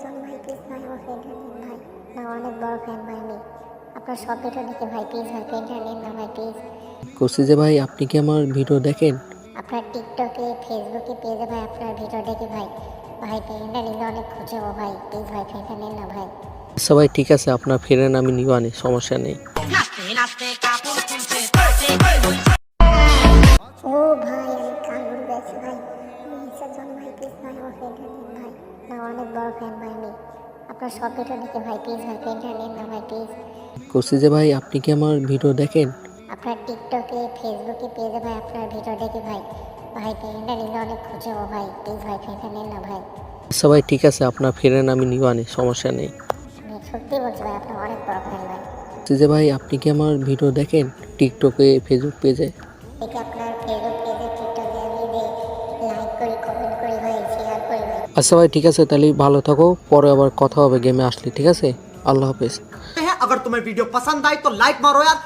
চলো ভাই প্লিজ ভাই আমার ফ্রেন্ডটা নিন ভাই। না অনেক বড় ফ্যান ভাই আমি। আপনার সব ভিডিও দেখে ভাই প্লিজ ভাই ফ্রেন্ডটা নিন না ভাই প্লিজ করছি যে ভাই আপনি কি আমার ভিডিও দেখেন? আপনার টিকটকে ফেসবুকে পেজে ভাই আপনার ভিডিও দেখে ভাই। ভাই ফ্রেন্ডটা নিলে অনেক খুশি হব ভাই। প্লিজ ভাই ফ্রেন্ডটা নিন না ভাই। আচ্ছা ভাই ঠিক আছে আপনার ফ্রেন্ড আমি নিবানি সমস্যা নেই। ও ভাই আমি ঘুরে গেছি ভাই। প্লিজ ভাই আমার ফ্রেন্ডটা নিন ভাই। না অনেক বড় ফ্যান ভাই আমি। আপনার সব ভিডিও দেখে ভাই প্লিজ ভাই ফ্রেন্ডটা নিন না ভাই প্লিজ করছি যে ভাই আপনি কি আমার ভিডিও দেখেন? আপনার টিকটকে ফেসবুকে পেজে ভাই আপনার ভিডিও দেখে ভাই। ভাই ফ্রেন্ডটা নিলে অনেক খুশি হব ভাই। প্লিজ ভাই ফ্রেন্ডটা নিন না ভাই। আচ্ছা ভাই ঠিক আছে আপনার ফ্রেন্ড আমি নিবানি সমস্যা নেই। আমি সত্যি বলছি ভাই আপনার অনেক বড় ফ্যান ভাই। করছি যে ভাই আপনি কি আমার ভিডিও দেখেন? টিকটকে ফেসবুক পেজে আপনার ফেসবুক পেজে টিকটকে আমি লাইক করি কমেন্ট করি ভাই শেয়ার করি আচ্ছা ভাই ঠিক আছে তাহলে ভালো থাকো পরে আবার কথা হবে গেমে আসলে ঠিক আছে আল্লাহ হাফেজ हैं अगर तुम्हें वीडियो पसंद आई तो लाइक मारो यार